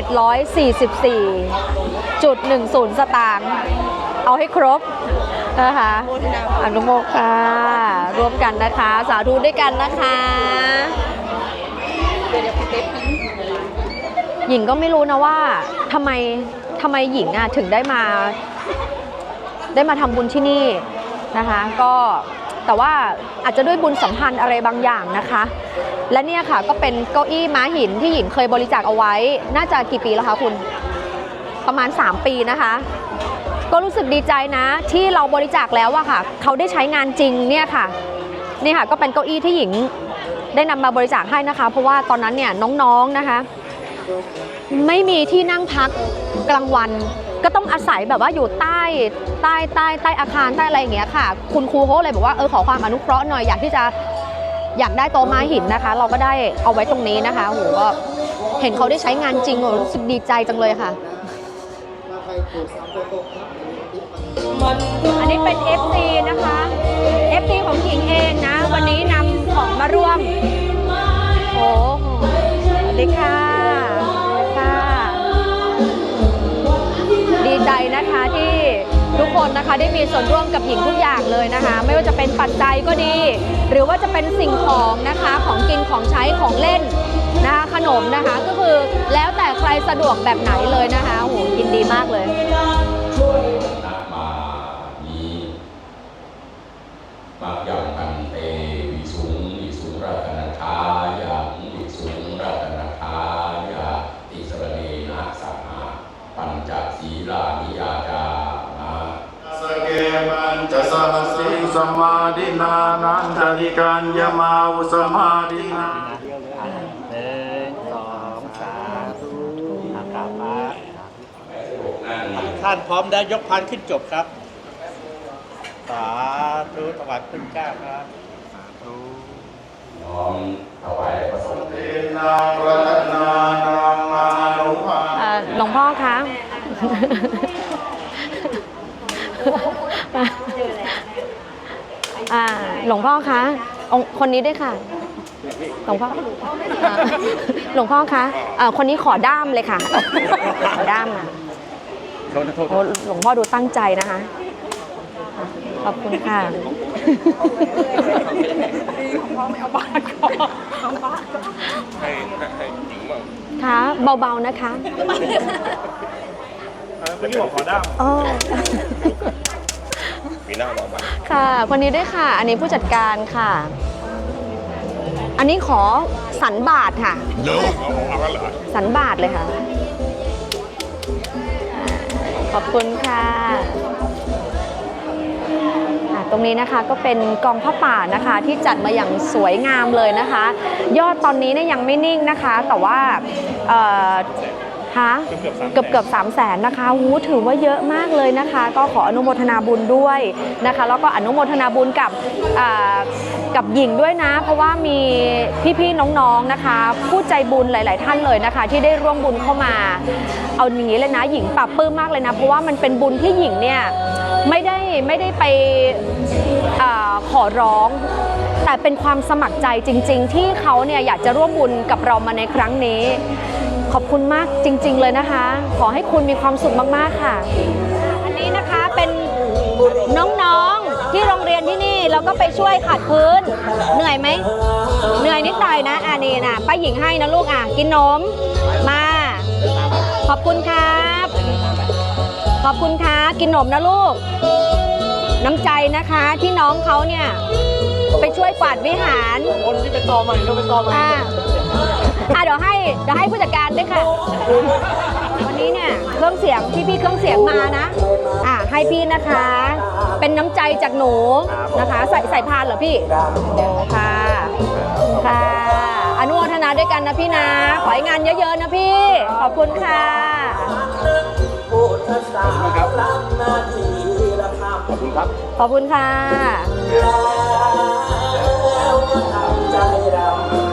744.10 สตางค์เอาให้ครบนะคะอนุโมทค่ะร่วมกันนะคะ สาธุด้วยกันนะคะหญิงก็ไม่รู้นะว่าทำไมทำไมหญิงอะถึงได้มา ได้มาทำบุญที่นี่นะคะ ก็ แต่ว่าอาจจะด้วยบุญสัมพันธ์อะไรบางอย่างนะคะ และเนี่ยค่ะก็เป็นเก้าอี้ม้าหินที่หญิงเคยบริจาคเอาไว้ น่าจะกี่ปีแล้วคะคุณประมาณ 3 ปีนะคะ ก็รู้สึกดีใจนะที่เราบริจาคแล้วอะค่ะเขาได้ใช้งานจริงเนี่ยค่ะนี่ค่ะก็เป็นเก้าอี้ที่หญิงได้นำมาบริจาคให้นะคะ เพราะว่าตอนนั้นเนี่ยน้องๆนะคะ ไม่มีที่นั่งพักกลางวัน ก็ต้องอาศัยแบบว่าอยู่ใต้ใต้ใต้ใต้อาคารใต้อะไรอย่างเงี้ยค่ะ คุณครูเขาเลยบอกว่าเออขอความอนุเคราะห์หน่อยอยากที่จะอยากได้โต๊ะไม้หินนะคะ เราก็ได้เอาไว้ตรงนี้นะคะโหก็เห็นเขาได้ใช้งานจริงรู้สึกดีใจจังเลยค่ะ อันนี้เป็น FC นะคะ FC ของหญิงเองนะ วันนี้นำของมาร่วมโอ้โหสวัสดีค่ะ ทุกคนนะคะได้มีส่วนร่วมกับหญิงทุกอย่างเลยนะคะ ไม่ว่าจะเป็นปัจจัยก็ดี หรือว่าจะเป็นสิ่งของนะคะของกินของใช้ของเล่นนะคะขนมนะคะก็คือแล้วแต่ใครสะดวกแบบไหนเลยนะคะโหยินดีมากเลย นะมามีมักยังกันเตวิสุงวิสุงรัตนทายาวิสุงรัตนทายาติสรเนนะสหาปัญจศีลานิยาจามา สเกมันจะสห สมาดินานันทริกันยมาวุสมาดินาหนึ่งสองสามอากาศมาท่านพร้อมแล้วยกพานขึ้นจบครับ สาธุถวายคุณเจ้าครับน้อมถวายพระสงฆ์เทนังรัตนานังานุภาอ่าหลวงพ่อคะ อ่าหลวงพ่อคะองค์คนนี้ด้วยค่ะ หลวงพ่ออ่าหลวงพ่อคะอ่าคนนี้ขอด้ามเลยค่ะ ขอด้ามอะ โทษนะโทษโอ้หลวงพ่อดูตั้งใจนะคะ ขอบคุณค่ะ ให้ให้หญิงบ้างค่ะ เบาๆนะคะ เมื่อกี้บอกขอด้าม อ๋อ มีหน้าบอกมาค่ะคนนี้ด้วยค่ะ อันนี้ผู้จัดการค่ะ อันนี้ขอสันบาทค่ะเอาเอากันเหรอสันบาทเลยค่ะ ขอบคุณค่ะอะ ตรงนี้นะคะก็เป็นกองผ้าป่านะคะที่จัดมาอย่างสวยงามเลยนะคะ ยอดตอนนี้เนี่ยยังไม่นิ่งนะคะ แต่ว่าเอ่อ ฮะเกือบเกือบสามแสนนะคะหูถือว่าเยอะมากเลยนะคะ ก็ขออนุโมทนาบุญด้วยนะคะ แล้วก็อนุโมทนาบุญกับอ่ากับหญิงด้วยนะ เพราะว่ามีพี่ๆน้องๆนะคะ ผู้ใจบุญหลาย ๆ ท่านเลยนะคะ ที่ได้ร่วมบุญเข้ามา เอาอย่างนี้เลยนะหญิงปรับปลื้มมากเลยนะ เพราะว่ามันเป็นบุญที่หญิงเนี่ยไม่ได้ไม่ได้ไปอาขอร้องแต่เป็นความสมัครใจจริง ๆ ที่เขาเนี่ยอยากจะร่วมบุญกับเรามาในครั้งนี้ ขอบคุณมากจริง ๆ เลยนะคะ ขอให้คุณมีความสุขมากๆค่ะ อันนี้นะคะเป็นน้องๆที่โรงเรียนที่นี่แล้วก็ไปช่วยขัดพื้น เหนื่อยไหมเหนื่อยนิดหน่อยนะอันนี้นะป้าหญิงให้นะลูกอะกินนมมา ขอบคุณครับ ขอบคุณครับกินนมนะลูก น้ำใจนะคะที่น้องเขาเนี่ย วยกวาดวิหารคนที่เป็นตอใหม่ก็เป็นตอใหม่อ่าอะเดี๋ยวให้เดี๋ยวให้ผู้จัดการด้วยค่ะ วันนี้เนี่ยเครื่องเสียงพี่พี่ๆเครื่องเสียงมานะ อะให้พี่นะคะ เป็นน้ำใจจากหนูนะคะ ใส่ใส่พานเหรอพี่โอ้ค่ะ ค่ะ อนุโมทนาด้วยกันนะพี่นะ ขอให้งานเยอะๆนะพี่ ขอบคุณค่ะ ขอบคุณครับ ขอบคุณค่ะ Telegram.